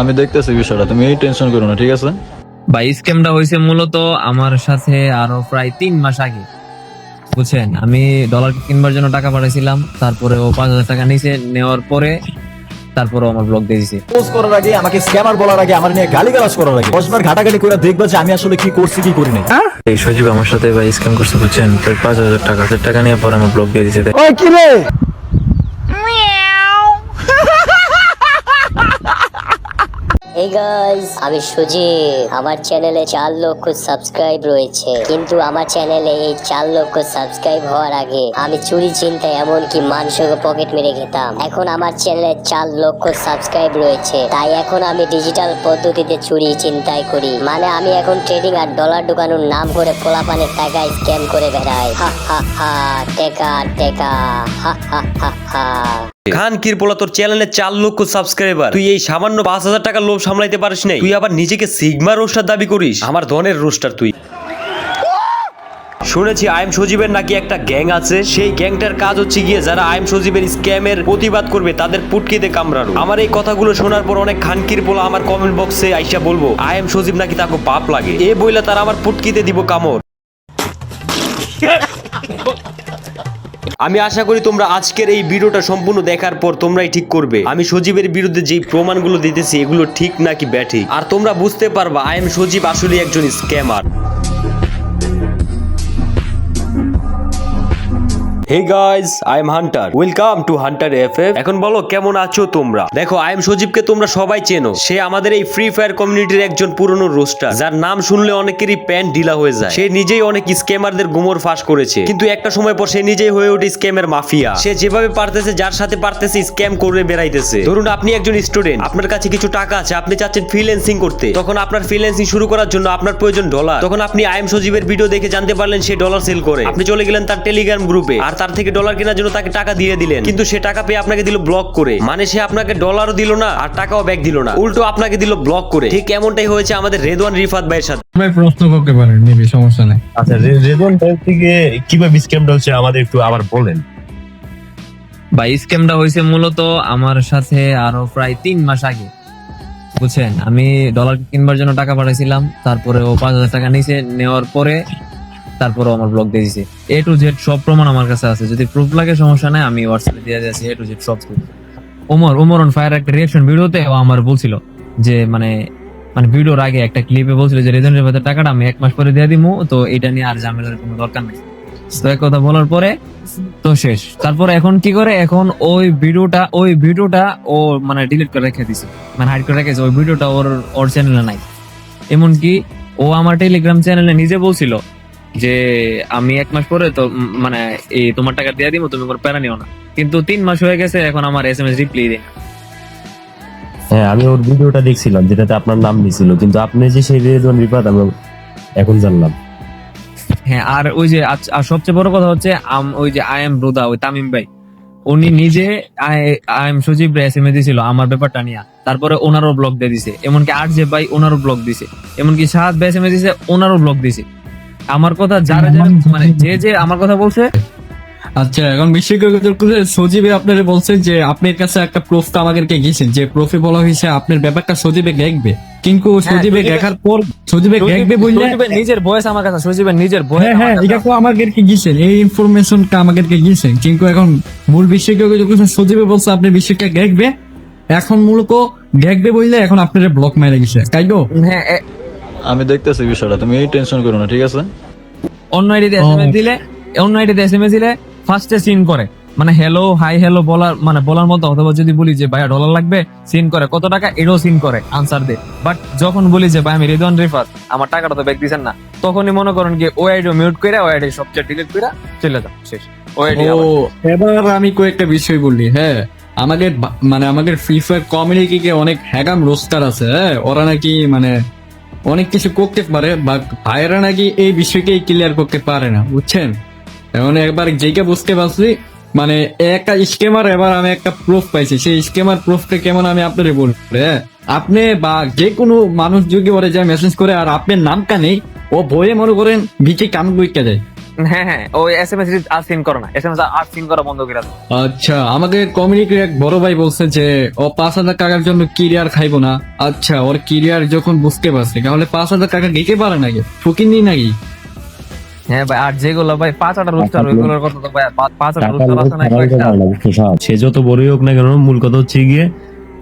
আমি দেখতেছি বিষয়টা তুমি এই টেনশন করো না ঠিক আছে? বা স্ক্যামটা হয়েছে মূলত আমার সাথে আরও প্রায় তিন মাস আগে। বুঝছেন? আমি ডলার কিনবার জন্য টাকা পাঠাইছিলাম তারপরে ও পাঁচ হাজার টাকা নিচে নেওয়ার পরে তারপরে আমার ব্লক দিয়ে দিছে। পোস্ট করার আগে আমাকে স্ক্যামার বলার আগে আমার নিয়ে গালিগালাজ করার আগে। দশবার ঘাটাঘাটি করে দেখবা যে আমি আসলে কি করছি কি করি নাই। এই সজীব আমার সাথে ভাই স্ক্যাম করছে বুঝছেন? প্রায় পাঁচ হাজার টাকা হাজার টাকা নিয়ে পরে আমার ব্লক দিয়ে দিছে। ওই কি রে? এই গাইস আমি সুজিত। আমার চ্যানেলে চার লক্ষ সাবস্ক্রাইব রয়েছে। কিন্তু আমার চ্যানেলে এই চার লক্ষ সাবস্ক্রাইব হওয়ার আগে আমি চুরি চিন্তায় এমনকি মানুষকে পকেট মেরে খেতাম। এখন আমার চ্যানেলে চার লক্ষ সাবস্ক্রাইব রয়েছে। তাই এখন আমি ডিজিটাল পদ্ধতিতে চুরি চিন্তাই করি। মানে আমি এখন ট্রেডিং আর ডলার ঢুকানোর নাম করে পোলাপানের টাকা স্ক্যাম করে বেড়াই। হা হা হা, টেকা টেকা। হা হা হা হা। খান কিরপোলা তোর চ্যানেলে চার লক্ষ সাবস্ক্রাইবার তুই এই সামান্য পাঁচ হাজার টাকার লোভ সামলাইতে পারিস নাই। তুই আবার নিজেকে সিগমা রোস্টার দাবি করিস। আমার ধনের রোস্টার তুই। শুনেছি আইম সজীবের নাকি একটা গ্যাং আছে। সেই গ্যাংটার কাজ হচ্ছে গিয়ে যারা আইম সজীবের স্ক্যামের প্রতিবাদ করবে তাদের পুটকিতে কামড়ানো। আমার এই কথাগুলো শোনার পর অনেক খানকির পোলা আমার কমেন্ট বক্সে আইসা বলব আইম সজীব নাকি তাকে পাপ লাগে? এ বইলা তারা আমার পুটকিতে দিব কামড়। আমি আশা করি তোমরা আজকের এই ভিডিওটা সম্পূর্ণ দেখার পর তোমরাই ঠিক করবে। আমি সজীবের বিরুদ্ধে যেই প্রমাণগুলো দিতেছি, এগুলো ঠিক নাকি ব্যাঠিক? আর তোমরা বুঝতে পারবা আই এম সজীব আসলে একজন scammer hey guys I am Hunter welcome to Hunter FF এখন বলো, কেমন আছো তোমরা? দেখো আই এম সজীবকে তোমরা সবাই চেনো। সে আমাদের এই ফ্রি ফায়ার কমিউনিটির একজন পুরনো রোস্টার যার নাম শুনলে অনেকেরই প্যান্ট ঢিলা হয়ে যায়। সে নিজেই অনেক স্ক্যামারদের গুমর ফাঁস করেছে। কিন্তু একটা সময় পর সে নিজেই হয়ে ওঠে স্ক্যামের মাফিয়া। সে যেভাবে পারতেছে, যার সাথে পারতেছে স্ক্যাম করে বেড়াইতেছে। ধরুন, আপনি একজন স্টুডেন্ট আপনার কাছে কিছু টাকা আছে, আপনি চাচ্ছেন ফ্রিল্যান্সিং করতে। তখন আপনার ফ্রিল্যান্সিং শুরু করার জন্য আপনার প্রয়োজন ডলার তখন আপনি আই এম সজীবের ভিডিও দেখে জানতে পারলেন, সে ডলার সেল করে। আপনি চলে গেলেন তার টেলিগ্রাম গ্রুপে আর তার থেকে ডলার কেনার জন্য তাকে টাকা দিয়ে দিলেন। কিন্তু সে টাকা পেয়ে আপনাকে দিল ব্লক করে। মানে সে আপনাকে ডলারও দিল না আর টাকাও ব্যাক দিল না। উল্টো আপনাকে দিল ব্লক করে। ঠিক এমনটাই হয়েছে আমাদের রেদওয়ান রিফাত ভাইয়ের সাথে। ভাই প্রশ্ন করতে পারেন নিবি সমস্যা নেই। আচ্ছা রে- রেদন ব্যাংক থেকে কীভাবে স্ক্যামটা হচ্ছে আমাদের একটু আবার বলেন। বা স্ক্যামটা হয়েছে মূলত আমার সাথে আরও প্রায় তিন মাস আগে। বুঝছেন? আমি ডলার কিনবার জন্য টাকা পাঠাইছিলাম তারপরে ও পাঁচ হাজার টাকা নিচে নেওয়ার পরে তারপরে আমার ব্লক দিয়ে দিছে। এ টু জেড সব প্রমাণ আমার কাছে আছে। যদি প্রুফ লাগে, সমস্যা নাই, আমি হোয়াটসঅ্যাপে দিয়ে দিয়েছি এ টু জেড সব proof। Omar Omar on fire একটা রিয়াকশন ভিডিওতে আমার বলছিল যে মানে মানে ভিডিওর আগে একটা ক্লিপে বলছিল যে, রেজনের ভেতর টাকাটা আমি এক মাস পরে দিয়ে দিমু, তো এটা নিয়ে আর ঝামেলার কোনো দরকার নেই। তো এক কথা বলার পরে তো শেষ। তারপর এখন কি করে? এখন ওই ভিডিওটা ওই ভিডিওটা ও মানে ডিলিট করে রেখে দিছে। মানে হাইড করে রেখেছে। ওই ভিডিওটা ওর ওর চ্যানেলে নাই। এমনকি ও আমার টেলিগ্রাম চ্যানেলে নিজে বলছিল যে আমি এক মাস পরে তো মানে এই তোমার টাকা দিয়ে দিব তুমি কোনো প্যারা নিও না। কিন্তু তিন মাস হয়ে গেছে এখন আমার এস এম এস রিপ্লাই দেয় হ্যাঁ আমি ওর ভিডিওটা দেখছিলাম যেটাতে আপনার নাম নিছিল কিন্তু আপনি যে সেই রিপাত এখন জানলাম। হ্যাঁ আর ওই যে আর সবচেয়ে বড় কথা হচ্ছে আম- ওই যে আই এম ব্রোদা ওই তামিম ভাই উনি নিজে I am Sajib S M A দিছিল আমার ব্যাপারটা নিয়ে। তারপরে ওনারও ব্লক দিয়ে দিছে এমনকি আর যে ভাই ওনারও ব্লক দিছে। এমনকি সাহাদ ভাই এস এম এ দিছে ওনারও ব্লক দিছে। আমার কথা যারা যারা মানে যে যে আমার কথা বলছে। আচ্ছা এখন বিষয় সজীবে আপনারা বলছেন যে আপনার কাছে একটা প্রুফ তো আমাদেরকে গেছেন। যে প্রুফে বলা হয়েছে আপনার ব্যাপারটা সজীবে দেখবে। কিন্তু সজীবে সজীবে- দেখার পর সজীবে দেখবে নিজের বয়স আমার কাছে সজীবের নিজের বয়স হ্যাঁ হ্যাঁ এটা তো আমাদেরকে গিয়েছেন এই ইনফরমেশনটা আমাদেরকে গিয়েছেন কিন্তু এখন মূল বিষয় সজীবে বলছে আপনি বিষয়টা দেখবে। এখন মূলত দেখবে বললে এখন আপনারা ব্লক মেরে গেছে তাই তো? হ্যাঁ আমি দেখতেছি বিষয়টা তুমি এই টেনশন করো না ঠিক আছে? অন্য আইডিতে এসএমএস দিলে অন্য আইডিতে এসএমএস দিলে ফার্স্টে সিন করে। মানে হ্যালো হাই হ্যালো বলার মানে বলার মতো অথবা যদি বলি যে ভাইয়া ডলার লাগবে? সিন করে। কত টাকা? এটাও সিন করে আনসার দে বাট যখন বলি যে ভাই আমি রিদওয়ান রিফাত আমার টাকাটা তো ব্যাক দিছেন না তখনই মনে করেন কি ওই আইডি মিউট করে ওই আইডি সবচেয়ে ডিলিট করে চলে যাও শেষ। ওই আইডি ও এবার আমি কয়েকটা বিষয় বলি হ্যাঁ? আমাদের মানে আমাদের ফ্রি ফায়ার কমিউনিটিকে অনেক হ্যাগাম রোস্টার আছে হ্যাঁ? ওরা নাকি মানে অনেক কিছু করতে পারে বা ভাইয়েরা নাকি এই বিষয়কে ক্লিয়ার করতে পারে না, বুঝছেন? এখন একবার যেকে বুঝতে পারছি মানে একটা স্কেমার এবার আমি একটা প্রুফ পাইছি। সেই স্কেমার প্রুফটা কেমন আমি আপনারে বলব? হ্যাঁ আপনি বা যে কোনো মানুষ যদি ওরে যায় মেসেজ করে আর আপনার নামটা নেই, ও বইয়ে মনে করেন বিচে কাম গুইকা যায় হ্যাঁ হ্যাঁ ওই এস এম আর সিন করো না। এস এম আর সিন করা বন্ধ করে দাও আচ্ছা আমাদের কমিউনিটির এক বড় ভাই বলছে যে ও পাঁচ হাজার টাকার জন্য কিরিয়ার খাইবো না। আচ্ছা ওর কিরিয়ার যখন বুঝতে পারছে তাহলে পাঁচ হাজার টাকা দিতে পারে নাকি? ফুকিন নাকি? হ্যাঁ ভাই আর যেগুলো ভাই পাঁচ আটা রোস্টার ওইগুলোর কথা তো ভাই পাঁচ আটা টাকার রোস্টার আছে না কয়েকটা? সে যত বড়ই হোক না কেন মূল কথা হচ্ছে গিয়ে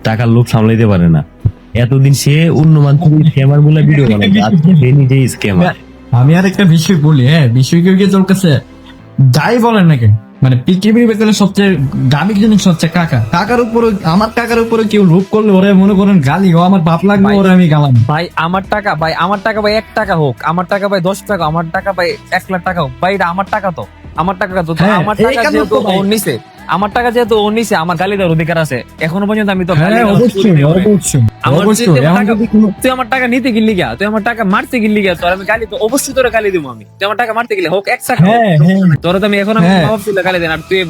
টাকার লোভ সামলাইতে পারে না। এতদিন সে উন্নমান স্ক্যামার বলে ভিডিও বানায় আজকে সে নিজেই স্ক্যামার আমি আর একটা বিষয় বলি হ্যাঁ বিষয় কেউ কি তোর কাছে? যাই বলেন নাকি মানে পৃথিবীর ভেতরে সবচেয়ে দামি জিনিস হচ্ছে কাকা। কাকার উপরে আমার কাকার উপরে কেউ রূপ করলে ওরে মনে করেন গালি ও আমার বাপ লাগবে ওরে আমি গালাম। ভাই আমার টাকা ভাই আমার টাকা ভাই এক টাকা হোক আমার টাকা ভাই দশ টাকা আমার টাকা ভাই এক লাখ টাকা হোক। ভাই এটা আমার টাকা তো আমার টাকা তো হ্যাঁ, আমার টাকা যেহেতু ওর নিছে আমার টাকা যেহেতু ওর নিছে আমার গালি দেওয়ার অধিকার আছে এখনও পর্যন্ত আমি তো গালি হ্যাঁ অবশ্যই অবশ্যই। আমার তুই আমার টাকা নিতে গেলি গিয়া তুই আমার টাকা মারতে গেলি গিয়া তোর আমি গালি তো অবশ্যই তোরা গালি দিব আমি তুই আমার টাকা মারতে গেলে হোক এক টাকা হ্যাঁ, হ্যাঁ। তোরা তো আমি এখন আমি হ্যাঁ। ভাবছিল গালি দেন আর তুই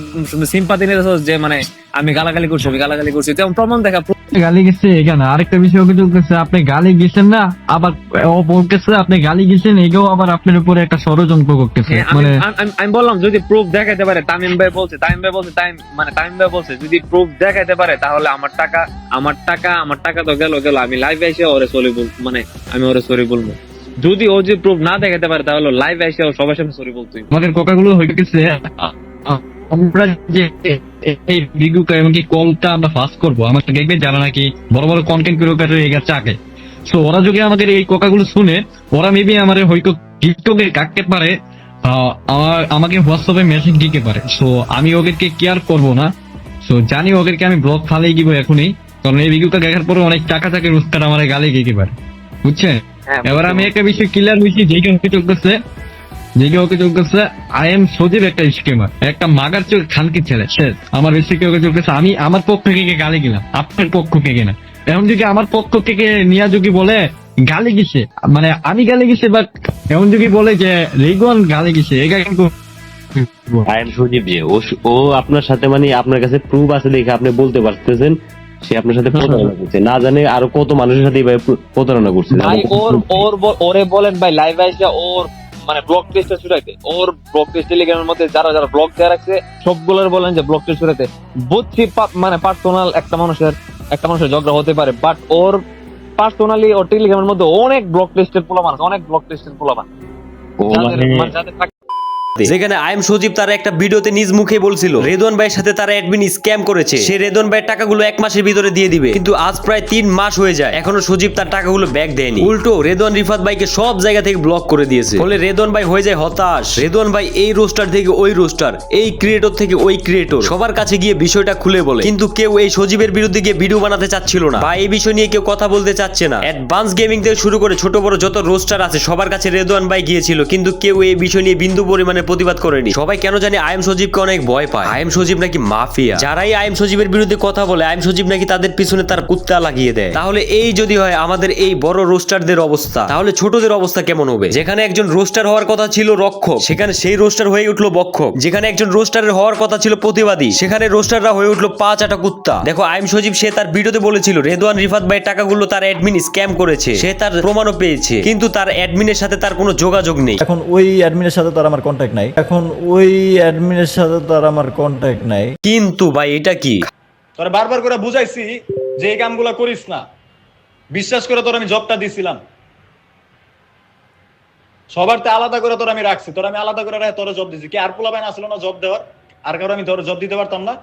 সিম্পাতি নিতে যে মানে আমি গালাগালি করছি আমি গালাগালি করছি তেমন প্রমাণ দেখা গালি গেছে এখানে আরেকটা বিষয় অভিযোগ করছে আপনি গালি গেছেন না আবার ও বলতেছে আপনি গালি গেছেন এগেও আবার আপনার উপরে একটা ষড়যন্ত্র করতেছে হ্যাঁ, মানে আমি- বললাম যদি প্রুফ দেখাইতে পারে তামিম ভাই বলছে তামিম ভাই বলছে তাইম মানে তামিম ভাই বলছে যদি প্রুফ দেখাইতে পারে তাহলে আমার টাকা আমার টাকা আমার টাকা তো গেল গেল আমি লাইভ এসে ওরে সরি বল মানে আমি ওরে সরি বলব। যদি ও যে প্রুফ না দেখাতে পারে তাহলে লাইভ এসে সবার সামনে সরি বলতো আমাদের কোকাগুলো হয়ে গেছে। আমরা যে এই ভিডিওটা এমনকি কলটা আমরা ফাস্ট করব আমাকে দেখবে যারা নাকি বড় বড় কন্টেন্ট ক্রিয়েটর এগিয়ে চাকে তো ওরা যদি আমাদের এই কোকাগুলো শুনে ওরা মেবি আমার হয়তো টিকটকে কাটতে পারে আমার আমাকে হোয়াটসঅ্যাপে মেসেজ দিতে পারে। সো আমি ওদেরকে কেয়ার করব না। সো জানি ওদেরকে আমি ব্লগ ফালাই দিব এখনই কারণ এই ভিডিওটা দেখার পরে অনেক টাকা টাকা রোজগার আমার গালে দিতে পারে। বুঝছেন? হ্যাঁ, এবার আমি একটা বিষয় ক্লিয়ার হয়েছি যেটা ওকে চলতেছে যেটা ওকে চলতেছে আই এম সজীব একটা স্কিমার একটা মাগার চোখ খানকি ছেলে। সে আমার বেশিকে ওকে চলতেছে আমি আমার পক্ষ থেকে গালি গেলাম আপনার পক্ষ থেকে না। এখন যদি আমার পক্ষ থেকে নিয়া যদি বলে গালি গেছে মানে আমি গালি গেছে বা এমন যদি বলে যে রেগুয়ান গালি গেছে এটা কিন্তু আই এম সজীব যে ও ও আপনার সাথে মানে আপনার কাছে প্রুফ আছে দেখে আপনি বলতে পারতেছেন সে আপনার সাথে প্রতারণা করছে। না জানে আরও কত মানুষের সাথে এইভাবে প্রতারণা করছে। ভাই ওর ওর ওরে বলেন ভাই লাইভ এসে ওর মানে ব্লক টেস্টটা ছুটাইতে ওর ব্লক টেস্ট টেলিগ্রামের মধ্যে যারা যারা ব্লক দেওয়া রাখছে সবগুলোর বলেন যে ব্লক টেস্ট ছুটাইতে বুঝছি মানে পার্সোনাল একটা মানুষের একটা মানুষের ঝগড়া হতে পারে বাট ওর পার্সোনালি ওর টেলিগ্রামের মধ্যে অনেক ব্লক টেস্টের পোলা মানুষ অনেক ব্লক টেস্টের পোলা মানুষ ও যাদের মানে মানে যাদের টাকা- যেখানে আইএম সজীব তার একটা ভিডিওতে নিজ মুখে বলছিল রেদন ভাইয়ের সাথে তারা অ্যাডমিন স্ক্যাম করেছে। সে রেদওয়ান ভাইয়ের টাকাগুলো এক মাসের ভিতরে দিয়ে দিবে। কিন্তু আজ প্রায় তিন মাস হয়ে যায়। এখনও সজীব তার টাকাগুলো ব্যাক দেয়নি। উল্টো রেদন রিফাত ভাইকে সব জায়গা থেকে ব্লক করে দিয়েছে। ফলে রেদন ভাই হয়ে যায় হতাশ। রেদন ভাই এই রোস্টার থেকে ওই রোস্টার এই ক্রিয়েটর থেকে ওই ক্রিয়েটর সবার কাছে গিয়ে বিষয়টা খুলে বলে। কিন্তু কেউ এই সজীবের বিরুদ্ধে গিয়ে ভিডিও বানাতে চাচ্ছিল না। বা এই বিষয় নিয়ে কেউ কথা বলতে চাচ্ছে না। অ্যাডভান্স গেমিং থেকে শুরু করে ছোট বড় যত রোস্টার আছে, সবার কাছে রেদন ভাই গিয়েছিল। কিন্তু কেউ এই বিষয় নিয়ে বিন্দু পরিমাণে প্রতিবাদ করেনি। সবাই কেন জানি আইএম সজীবকে অনেক ভয় পায়। আইএম সজীব নাকি মাফিয়া? যারাই আইএম সজীবের বিরুদ্ধে কথা বলে, আইএম সজীব নাকি তাদের পিছনে তার কুত্তা লাগিয়ে দেয়? তাহলে এই যদি হয়, আমাদের এই বড় রোস্টারদের অবস্থা, তাহলে ছোটদের অবস্থা কেমন হবে? যেখানে একজন রোস্টার হওয়ার কথা ছিল রক্ষক, সেখানে সেই রোস্টার হয়ে উঠল বক্ষক। যেখানে একজন রোস্টারের হওয়ার কথা ছিল প্রতিবাদী, সেখানে রোস্টাররা হয়ে উঠল পাঁচ আটা কুত্তা। দেখো আইম সজীব, সে তার ভিডিওতে বলেছিল, রেদওয়ান, রিফাত ভাই, টাকাগুলো তার অ্যাডমিন স্ক্যাম করেছে। সে তার প্রমাণও পেয়েছে। কিন্তু তার অ্যাডমিনের সাথে তার কোনো যোগাযোগ নেই। এখন ওই অ্যাডমিনের সাথে তার আমার কন্ট্যাক্ট নাই। এখন ওই অ্যাডমিনের সাথে তার আমার কন্ট্যাক্ট নাই। কিন্তু ভাই এটা কি? তোরা বারবার করে বুঝাইছি যে এই কামগুলো করিস না। বিশ্বাস করে তোর আমি জবটা দিছিলাম। সবার তো আলাদা করে তোর আমি রাখছি। তোর আমি আলাদা করে রাখে তোর জব দিছি। কি আর পোলা বাইন আসলো না জব দেওয়ার? আর কারও আমি তোর জব দিতে পারতাম না?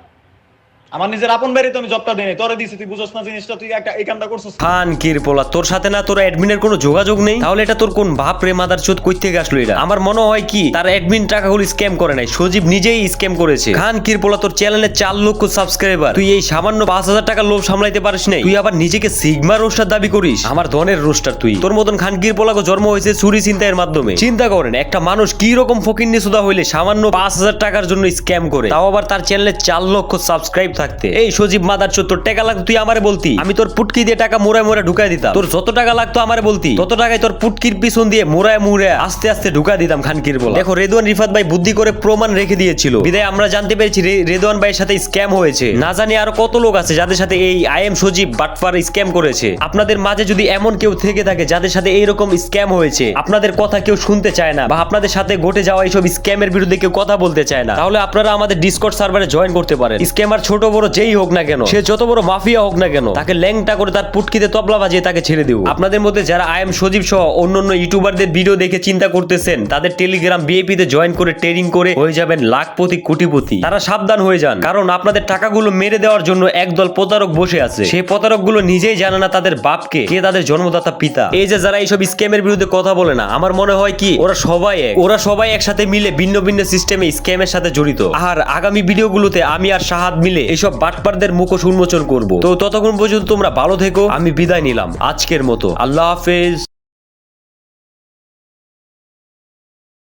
আমার নিজের আপন বাইরে তো আমি জবটা দিই তোরে দিছি, তুই বুঝছ না জিনিসটা, তুই একটা এই কামটা খান কিরপোলা তোর সাথে না তোর অ্যাডমিনের কোনো যোগাযোগ নেই? তাহলে এটা তোর কোন বাপ রে মাদার চোদ কই থেকে আসলো এটা? আমার মনে হয় কি, তার অ্যাডমিন টাকাগুলো স্ক্যাম করে নাই। সজীব নিজেই স্ক্যাম করেছে। খান কিরপোলা তোর চ্যানেলে চার লক্ষ সাবস্ক্রাইবার তুই এই সামান্য পাঁচ হাজার টাকা লোভ সামলাইতে পারিস নাই। তুই আবার নিজেকে সিগমা রোস্টার দাবি করিস? আমার ধনের রোস্টার তুই। তোর মতন খান কিরপোলাকে জন্ম হয়েছে চুরি চিন্তায়ের মাধ্যমে। চিন্তা করেন, একটা মানুষ কি রকম ফকিন্নি সুদা হইলে সামান্য পাঁচ হাজার টাকার জন্য স্ক্যাম করে, তাও আবার তার চ্যানেলে চার লক্ষ সাবস্ক্রাইব থাকতে। এই সজীব মাদার তোর টাকা লাগতো তুই আমারে বলতি? আমি তোর পুটকি দিয়ে টাকা মোড়ায় মোড়ায় ঢুকাই দিতাম। তোর যত টাকা লাগতো আমারে বলতি। তত টাকায় তোর পুটকির পিছন দিয়ে মোড়ায় মুড়ে আস্তে আস্তে ঢুকা দিতাম খানকির বলা। দেখো, রেদওয়ান রিফাত ভাই বুদ্ধি করে প্রমাণ রেখে দিয়েছিল। বিদায় আমরা জানতে পেরেছি রে- রেদওয়ান ভাইয়ের সাথে স্ক্যাম হয়েছে। না জানি আরও কত লোক আছে যাদের সাথে এই আই এম সজীব বাটপার স্ক্যাম করেছে। আপনাদের মাঝে যদি এমন কেউ থেকে থাকে যাদের সাথে এইরকম স্ক্যাম হয়েছে, আপনাদের কথা কেউ শুনতে চায় না বা আপনাদের সাথে ঘটে যাওয়া এইসব স্ক্যামের বিরুদ্ধে কেউ কথা বলতে চায় না, তাহলে আপনারা আমাদের ডিসকর্ড সার্ভারে জয়েন করতে পারেন। স্ক্যামার ছোট বড় যেই হোক না কেন সে যত বড় মাফিয়া হোক না কেন তাকে ল্যাংটা করে তার পুটকিতে তবলা বাজিয়ে তাকে ছেড়ে দেবো। আপনাদের মধ্যে যারা আই এম সজীব সহ অন্য অন্য ইউটিউবারদের ভিডিও দেখে চিন্তা করতেছেন তাদের টেলিগ্রাম বিএপি তে জয়েন করে ট্রেডিং করে হয়ে যাবেন লাখপতি কোটিপতি। তারা সাবধান হয়ে যান কারণ আপনাদের টাকাগুলো মেরে দেওয়ার জন্য একদল প্রতারক বসে আছে। সেই প্রতারকগুলো নিজেই জানে না তাদের বাপকে কে তাদের জন্মদাতা পিতা। এই যে যারা এইসব স্ক্যামের বিরুদ্ধে কথা বলে না আমার মনে হয় কি ওরা সবাই এক। ওরা সবাই একসাথে মিলে ভিন্ন ভিন্ন সিস্টেমে স্ক্যামের সাথে জড়িত। আর আগামী ভিডিওগুলোতে আমি আর সাহাদ মিলে এইসব বাটপারদের মুখোশ উন্মোচন করব। তো ততক্ষণ পর্যন্ত তোমরা ভালো থেকো, আমি বিদায় নিলাম আজকের মতো। আল্লাহ হাফেজ।